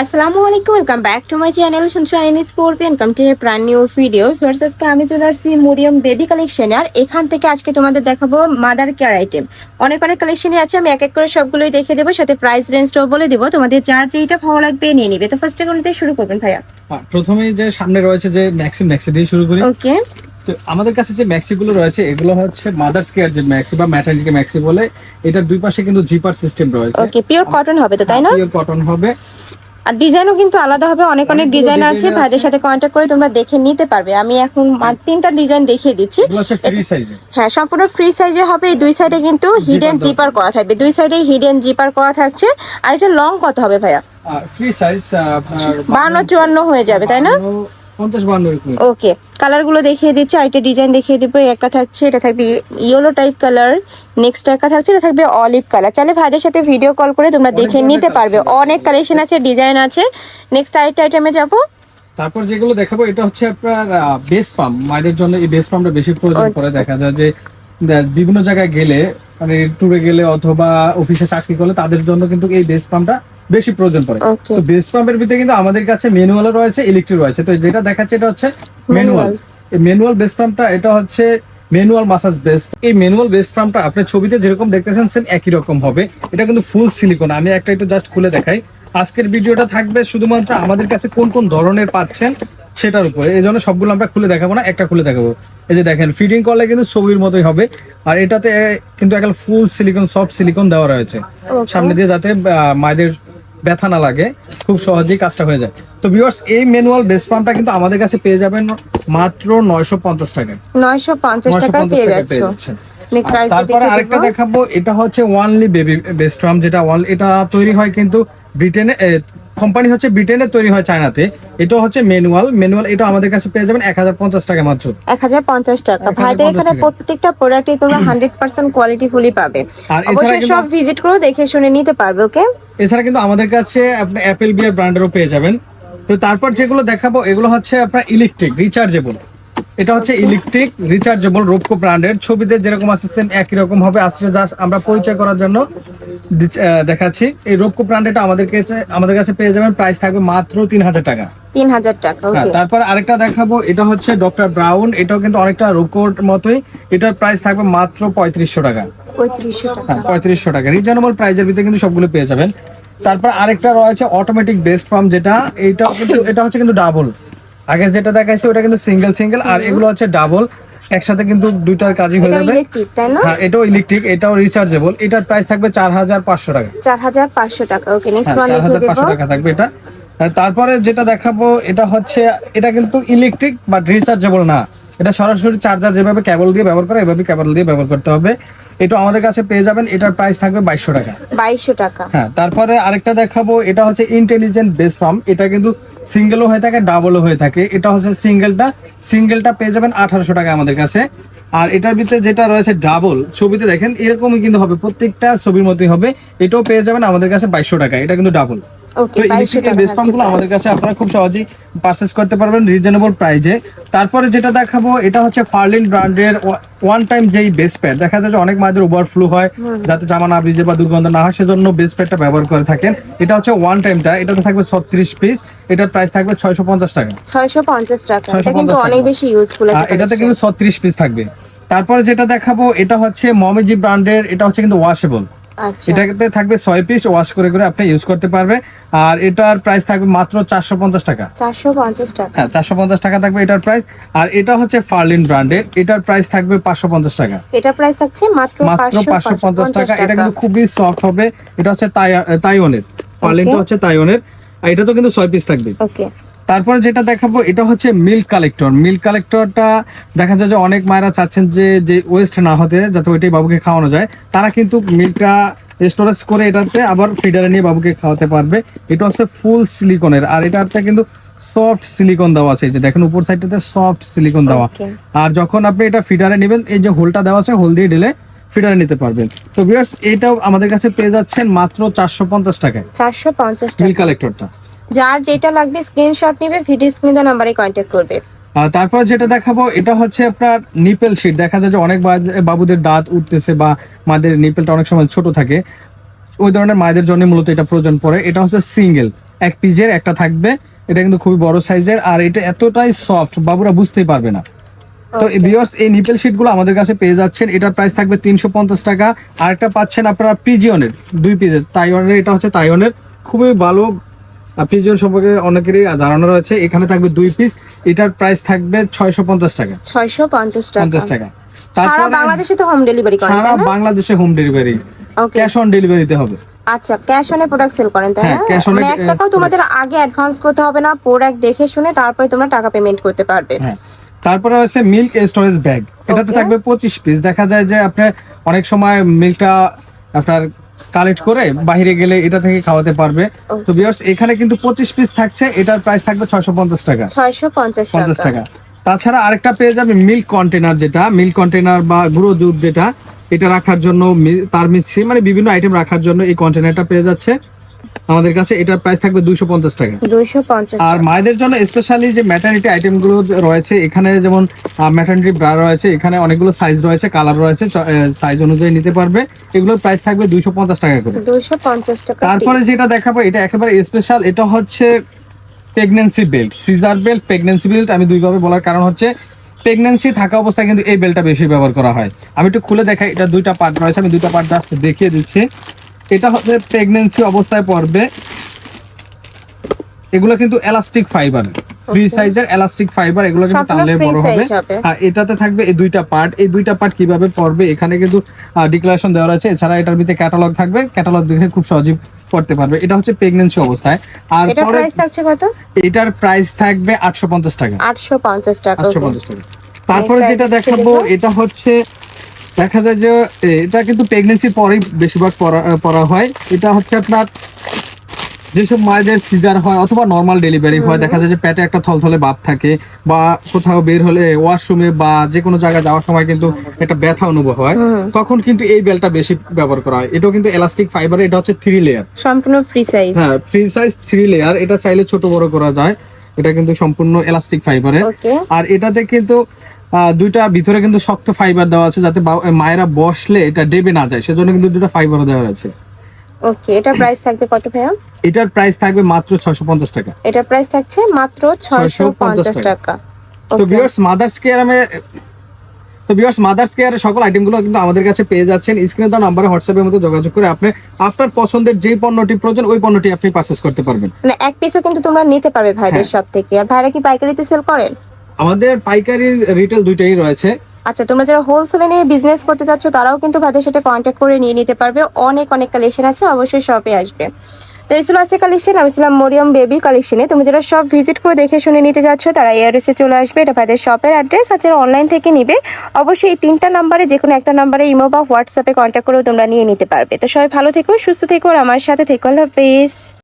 আসসালামু আলাইকুম welcome back to my channel sunshine sport welcome to a brand new video first আজকে আমি চলে আসছি মরিয়ম বেবি কালেকশনে আর এখান থেকে আজকে তোমাদের দেখাবো মাদার কেয়ার আইটেম অনেক অনেক কালেকশনই আছে আমি এক এক করে সবগুলোই দেখে দেবো সাথে প্রাইস রেঞ্জটাও বলে দেবো। তোমাদের যার যেইটা ভালো লাগবে নিয়ে নিবে। তো ফার্স্টে কোনতে শুরু করবেন ভাইয়া? আহ, প্রথমেই যে সামনে রয়েছে যে ম্যাক্সি ম্যাক্সি দিয়ে শুরু করি। ওকে তো আমাদের কাছে যে ম্যাক্সি গুলো রয়েছে এগুলো হচ্ছে মাদার্স কেয়ার যে ম্যাক্সি বা ম্যাটারনিটি ম্যাক্সি বলে এটার দুই পাশে কিন্তু জিপার সিস্টেম রয়েছে। ওকে পিওর কটন হবে তো তাই না? পিওর কটন হবে। আর ডিজাইনও কিন্তু আলাদা হবে অনেক অনেক ডিজাইন আছে। ভাইদের সাথে কন্ট্যাক্ট করে তোমরা দেখে নিতে পারবে। আমি এখন মা- তিনটা ডিজাইন দেখিয়ে দিচ্ছি। হ্যাঁ সম্পূর্ণ ফ্রি সাইজে হবে। এই দুই সাইডে কিন্তু হিডেন জিপার করা থাকবে। দুই সাইডে হিডেন জিপার করা থাকছে। আর এটা লং কত হবে ভাইয়া? ফ্রি সাইজ বান্ন চুয়ান্ন হয়ে যাবে তাই না? ওকে কালারগুলো দেখিয়ে দিচ্ছি আর ডিজাইন দেখিয়ে দিব একটা থাকছে এটা থাকবে ইয়েলো টাইপ কালার নেক্সট একটা থাকছে এটা থাকবে অলিভ কালার চাইলে ভাইদের সাথে ভিডিও কল করে তোমরা দেখে নিতে পারবে। অনেক কালেকশন আছে ডিজাইন আছে। নেক্সট আরেকটা আইটেমে যাব। তারপর যেগুলো দেখাবো এটা হচ্ছে আপনার বেস পাম্প মায়েদের জন্য এই বেস পাম্পটা বেশি প্রয়োজন। পড়ে দেখা যায় যে বিভিন্ন জায়গায় গেলে মানে ট্যুরে গেলে অথবা অফিসে চাকরি করলে তাদের জন্য কিন্তু এই বেস পাম্পটা বেশি প্রয়োজন পড়ে। তো বেস পাম্পের ভিতরে কিন্তু আমাদের কাছে ম্যানুয়াল রয়েছে ইলেকট্রিক রয়েছে। তো যেটা দেখাচ্ছে এটা হচ্ছে ম্যানুয়াল এই ম্যানুয়াল বেস পাম্পটা এটা হচ্ছে ম্যানুয়াল মাসাজ বেস এই ম্যানুয়াল বেস পাম্পটা আপনি ছবিতে যেরকম দেখতেছেন সেম একই রকম হবে। এটা কিন্তু ফুল সিলিকন আমি একটা একটু জাস্ট খুলে দেখাই। আজকের ভিডিওটা থাকবে শুধুমাত্র আমাদের কাছে কোন কোন ধরনের পাচ্ছেন সেটার উপরে। এই জন্য সবগুলো আমরা খুলে দেখাবো না একটা খুলে দেখাবো। এই যে দেখেন ফিটিং করলে কিন্তু ছবির মতোই হবে। আর এটাতে কিন্তু একটা ফুল সিলিকন সফট সিলিকন দেওয়া রয়েছে। সামনে দিয়ে যাতে মায়েদের ব্যথা না লাগে খুব সহজেই কাজটা হয়ে যায়। তো ভিউয়ার্স এই ম্যানুয়াল বেস পাম্পটা কিন্তু আমাদের কাছে পেয়ে যাবেন মাত্র নয়শো পঞ্চাশ টাকায়। নয়শো পঞ্চাশ নয়শো টাকা পঞ্চাশ পেয়ে টাকায় পেয়ে যাচ্ছ যাচ্ছেন তারপরে আরেকটা দেখাবো এটা হচ্ছে ওয়ানলি বেবি বেস পাম্প যেটা ওয়ান এটা তৈরি হয় কিন্তু ব্রিটেনে কোম্পানি হচ্ছে ব্রিটেনে তৈরি হয় চায়নাতে। এটা হচ্ছে ম্যানুয়াল। ম্যানুয়াল এটা আমাদের কাছে পেয়ে যাবেন এক হাজার পঞ্চাশ টাকা মাত্র। এক হাজার পঞ্চাশ টাকা। ভাইদের এখানে প্রত্যেকটা প্রোডাক্টই তোমরা হান্ড্রেড পার্সেন্ট কোয়ালিটি ফুলি পাবে। অবশ্যই সব ভিজিট করে দেখে শুনে নিতে পারবে ওকে এছাড়া কিন্তু আমাদের কাছে আপনি অ্যাপেল বিয়ার ব্র্যান্ডেরও পেয়ে যাবেন। তো তারপর যেগুলো দেখাবো এগুলো হচ্ছে আপনার ইলেকট্রিক রিচার্জেবল এটা হচ্ছে ইলেকট্রিক রিচার্জেবল রোপকো ব্র্যান্ডের ছবিতে যেরকম আসছে সেম একই রকম হবে। আসলে জাস্ট আমরা পরিচয় করার জন্য দেখাচ্ছি। এই রোপকো ব্র্যান্ডেটা আমাদের কাছে আমাদের কাছে পেয়ে যাবেন। প্রাইস থাকবে মাত্র তিন হাজার টাকা। তিন হাজার টাকা হ্যাঁ ওকে তারপর আরেকটা দেখাবো। এটা হচ্ছে ডক্টর ব্রাউন এটাও কিন্তু অনেকটা রোপকোর মতোই। এটার প্রাইস থাকবে মাত্র পঁয়ত্রিশশো টাকা। পঁয়ত্রিশশো টাকা। হ্যাঁ পঁয়ত্রিশশো টাকা। রিজনেবল প্রাইজের ভিতরে কিন্তু সবগুলো পেয়ে যাবেন। তারপর আরেকটা রয়েছে অটোমেটিক বেস্ট পাম্প যেটা এইটা কিন্তু এটা হচ্ছে কিন্তু ডাবল আগে যেটা দেখাইছে ওটা কিন্তু সিঙ্গেল সিঙ্গেল আর এগুলো হচ্ছে ডাবল। একসাথে কিন্তু দুইটার কাজই হয়ে যাবে। হ্যাঁ এটাও ইলেকট্রিক এটাও রিচার্জেবল এটার প্রাইস থাকবে চার হাজার পাঁচশো টাকা। চার হাজার পাঁচশো টাকা ওকে নেক্সট হ্যাঁ চার হাজার পাঁচশো টাকা থাকবে এটা। তারপরে যেটা দেখাবো এটা হচ্ছে এটা কিন্তু ইলেকট্রিক বাট রিচার্জেবল না। এটা সরাসরি চার্জার যেভাবে কেবল দিয়ে ব্যবহার করে এভাবে কেবল দিয়ে ব্যবহার করতে হবে। এটা আমাদের কাছে পেয়ে যাবেন এটার প্রাইস থাকবে বাইশশো টাকা। বাইশশো টাকা। হ্যাঁ তারপরে আরেকটা দেখাবো এটা হচ্ছে ইন্টেলিজেন্ট বেস পাম্প এটা কিন্তু সিঙ্গেলও হয়ে থাকে ডাবলও হয়ে থাকে। এটা হচ্ছে সিঙ্গেলটা সিঙ্গেলটা পেয়ে যাবেন আঠারোশো টাকা আমাদের কাছে। আর এটার ভিতরে যেটা রয়েছে ডাবল ছবিতে দেখেন এরকমই কিন্তু হবে প্রত্যেকটা ছবির মতোই হবে এটাও পেয়ে যাবেন আমাদের কাছে বাইশশো টাকা এটা কিন্তু ডাবল তো বাইশশো বেস পাম্পগুলো আমাদের কাছে আপনারা খুব সহজেই পারচেস করতে পারবেন রিজনেবল প্রাইজে তারপরে যেটা দেখাবো এটা হচ্ছে ফার্লিন ব্র্যান্ডের ওয়ান টাইম যেই বেস প্যাড দেখা যায় যে অনেক মায়েদের ওভারফ্লো হয় যাতে জামা না ভিজে বা দুর্গন্ধ না হয় সেজন্য বেস প্যাডটা ব্যবহার করে থাকেন। এটা হচ্ছে ওয়ান টাইমটা এটাতে থাকবে ছত্রিশ পিস এটার প্রাইস থাকবে ছয়শো পঞ্চাশ টাকা। ছয়শো পঞ্চাশ টাকা এটা কিন্তু অনেক বেশি ইউজফুল এটাতে কিন্তু ছত্রিশ পিস থাকবে। তারপরে যেটা দেখাবো এটা হচ্ছে মমেজি ব্র্যান্ডের এটা হচ্ছে কিন্তু ওয়াশেবল এটাতে থাকবে ছয় পিস ওয়াশ করে করে আপনি ইউজ করতে পারবে। আর এটার প্রাইস থাকবে মাত্র চারশো পঞ্চাশ টাকা। চারশো পঞ্চাশ টাকা। হ্যাঁ চারশো পঞ্চাশ টাকা থাকবে এটার প্রাইস আর এটা হচ্ছে ফার্লিন ব্র্যান্ডের এটার প্রাইস থাকবে পাঁচশো পঞ্চাশ টাকা। এটা প্রাইস থাকছে মাত্র মাত্র পাঁচশো পঞ্চাশ টাকা। এটা কিন্তু খুবই সফট হবে। এটা হচ্ছে তাই- তাইওয়ানের। ফার্লিনটা হচ্ছে তাইওয়ানের। আর এটা তো কিন্তু ছয় পিস থাকবে। ওকে তারপরে যেটা দেখাবো এটা হচ্ছে মিল্ক কালেক্টর মিল্ক কালেক্টরটা দেখা যায় যে অনেক মায়েরা চাচ্ছেন যে যে ওয়েস্ট না হতে যাতে ওইটাই বাবুকে খাওয়ানো যায়। তারা কিন্তু মিল্কটা স্টোরেজ করে এটাতে আবার ফিডারে নিয়ে বাবুকে খাওয়াতে পারবে। এটা হচ্ছে ফুল সিলিকনের আর এটাতে কিন্তু সফট সিলিকন দেওয়া আছে। যে দেখেন উপর সাইডটাতে সফট সিলিকন দেওয়া. আর যখন আপনি এটা ফিডারে নেবেন এই যে হোলটা দেওয়া আছে হোল দিয়ে ঢেলে ফিডারে নিতে পারবেন। তো ভিউয়ার্স এটাও আমাদের কাছে পেয়ে যাচ্ছেন মাত্র চারশো পঞ্চাশ টাকায়। চারশো পঞ্চাশ টাকা। কালেক্টরটা যার যেটা লাগবে স্ক্রিনশট নেবে ভিডিও স্ক্রিনে নাম্বারে কন্ট্যাক্ট করবে। আর তারপর যেটা দেখাবো এটা হচ্ছে আপনার নিপেল শিট দেখা যায় যে অনেক বা- বাবুদের দাঁত উঠতেছে বা মাদের নিপেলটা অনেক সময় ছোট থাকে। ওই ধরনের মায়েদের জন্য মূলত এটা প্রয়োজন পড়ে। এটা হচ্ছে সিঙ্গেল এক পিজের একটা থাকবে। এটা কিন্তু খুবই বড় সাইজের আর এটা এতটাই সফট বাবুরা বুঝতেই পারবে না। তো. ভিউয়ার্স এই নিপেল শিটগুলো আমাদের কাছে পেয়ে যাচ্ছেন। এটার প্রাইস থাকবে তিনশো পঞ্চাশ টাকা। আর একটা পাচ্ছেন আপনারা পিজিয়নের দুই পিজের তাইওয়ানের এটা হচ্ছে তাইওয়ানের। খুবই ভালো পিজিয়ন সম্পর্কে অনেকেরই ধারণা রয়েছে এখানে থাকবে দুই পিস এটার প্রাইস থাকবে ছয়শো পঞ্চাশ টাকা। ছয়শো পঞ্চাশ পঞ্চাশ টাকা। টাকা সারা বাংলাদেশে তো হোম ডেলিভারি করেন সারা বাংলাদেশে home delivery okay cash on ডেলিভারিতে হবে। আচ্ছা ক্যাশ অনে প্রোডাক্ট সেল করেন তাই হ্যাঁ, না? on মানে এক টাকাও তোমাদের আগে অ্যাডভান্স করতে হবে না প্রোডাক্ট দেখে শুনে তারপরে তোমরা টাকা পেমেন্ট করতে পারবে। হ্যাঁ। তারপরে হচ্ছে মিল্ক স্টোরেজ ব্যাগ এটাতে. থাকবে পঁচিশ পিস দেখা যায় যে আপনি অনেক সময় মিল্কটা আপনার কালেক্ট করে বাইরে গেলে এটা থেকে খাওয়াতে পারবে। তো বিয়ার্স এখানে কিন্তু পঁচিশ পিস থাকছে এটার প্রাইস থাকবে ছয়শো পঞ্চাশ টাকা। ছয়শো পঞ্চাশ টাকা। তাছাড়া আরেকটা পেয়ে যাবে মিল্ক কন্টেনার যেটা মিল্ক কন্টেনার বা গুঁড়ো দুধ যেটা এটা রাখার জন্য তার মিশ্রি মানে বিভিন্ন আইটেম রাখার জন্য এই কন্টেনারটা পেয়ে যাচ্ছে। আমাদের কাছে এটার প্রাইস থাকবে দুইশো পঞ্চাশ টাকা। দুইশো পঞ্চাশ আর মায়েদের জন্য স্পেশালি যে ম্যাটার্নিটি আইটেমগুলো রয়েছে এখানে যেমন ম্যাটার্নিটি ব্রা রয়েছে এখানে অনেকগুলো সাইজ রয়েছে কালার রয়েছে সাইজ অনুযায়ী নিতে পারবে। এগুলোর প্রাইস থাকবে দুইশো পঞ্চাশ টাকা করে। দুইশো পঞ্চাশ টাকা তারপরে যেটা দেখাবো এটা একেবারে স্পেশাল এটা হচ্ছে pregnancy belt caesar belt pregnancy belt আমি দুইভাবে বলার কারণ হচ্ছে প্রেগনেন্সি থাকা অবস্থায় কিন্তু এই বেল্টটা বেশি ব্যবহার করা হয়। আমি একটু খুলে দেখাই এটা দুইটা পার্ট রয়েছে আমি দুইটা পার্ট জাস্ট দেখিয়ে দিচ্ছি। এটা হচ্ছে প্রেগনেন্সি অবস্থায় পড়বে। এগুলো কিন্তু এলাস্টিক ফাইবার ফ্রি সাইজের এলাস্টিক ফাইবার এগুলো কিন্তু টানলে বড় হবে। হ্যাঁ এটাতে থাকবে এই দুইটা পার্ট এই দুইটা পার্ট কীভাবে পড়বে এখানে কিন্তু ডিক্লারেশন দেওয়া আছে এছাড়া এটার ভিতরে ক্যাটালগ থাকবে। ক্যাটালগ দেখে খুব সহজেই পড়তে পারবে। এটা হচ্ছে প্রেগনেন্সি অবস্থায়। আর এটা পরে প্রাইস থাকছে কত? এটার প্রাইস থাকবে আটশো পঞ্চাশ টাকা। আটশো পঞ্চাশ টাকা আটশো okay. পঞ্চাশ টাকা। তারপরে যেটা দেখাবো এটা হচ্ছে দেখা যায় যে এটা কিন্তু প্রেগনেন্সির পরেই বেশিরভাগ পড়া পড়া হয়। এটা হচ্ছে আপনার যেসব মায়েদের সিজার হয় অথবা নর্মাল ডেলিভারি হয় দেখা যায় যে পেটে একটা থলথলে ভাব থাকে বা কোথাও বের হলে ওয়াশরুমে বা যে কোনো জায়গায় যাওয়ার সময় কিন্তু একটা ব্যথা অনুভব হয় তখন কিন্তু এই বেলটা বেশি ব্যবহার করা হয়। এটাও কিন্তু এলাস্টিক ফাইবার এটা হচ্ছে থ্রি লেয়ার সম্পূর্ণ ফ্রি সাইজ হ্যাঁ ফ্রি সাইজ থ্রি লেয়ার এটা চাইলে ছোট বড় করা যায়। এটা কিন্তু সম্পূর্ণ এলাস্টিক ফাইবারের আর এটাতে কিন্তু দুইটা ভিতরে কিন্তু শক্ত ফাইবার দেওয়া আছে যাতে মায়েরা বসলে এটা ডেবে না যায়। সেজন্য কিন্তু দুটো ফাইবার দেওয়া আছে। ওকে এটা প্রাইস থাকবে কত ভাইয়া? এটার প্রাইস থাকবে মাত্র ছশো পঞ্চাশ টাকা। এটা প্রাইস থাকছে মাত্র 650 টাকা। তো. বিয়ার্স মাদার্স কেয়ারে তো বিয়ার্স মাদার্স কেয়ারের সকল আইটেমগুলো কিন্তু আমাদের কাছে পেয়ে যাচ্ছেন। স্ক্রিনে দেওয়া নাম্বারে হোয়াটসঅ্যাপের মধ্যে যোগাযোগ করে আপনি আপনার পছন্দের যেই পণ্যটি প্রয়োজন ওই পণ্যটি আপনি পারচেস করতে পারবেন। মানে এক পিসও কিন্তু তোমরা নিতে পারবে ভাইদের হ্যাঁ। সব থেকে। আর ভাইরা কি পাইকারিতে সেল করেন? আমাদের পাইকারি রিটেল দুইটাই রয়েছে। আচ্ছা তোমরা যারা হোলসেলে নিয়ে বিজনেস করতে চাচ্ছ, তারাও কিন্তু ভাইদের সাথে কন্ট্যাক্ট করে নিয়ে নিতে পারবে। অনেক অনেক কালেকশন আছে, অবশ্যই শপে আসবে। তো এই ছিল আছে কালেকশন আমি ছিলাম মরিয়ম বেবি কালেকশনে তুমি যারা সব ভিজিট করে দেখে শুনে নিতে যাচ্ছ তারা এয়ারএসে চলে আসবে। এটা ভাইদের শপের অ্যাড্রেস আর অনলাইন থেকে নিবে, অবশ্যই এই তিনটা নাম্বারে যে কোনো একটা নাম্বারে ইমো বা হোয়াটসঅ্যাপে কন্ট্যাক্ট করেও তোমরা নিয়ে নিতে পারবে। তো সবাই ভালো থেকো, সুস্থ থেকো, আর আমার সাথে থেকো, আল্লাহ হাফেজ।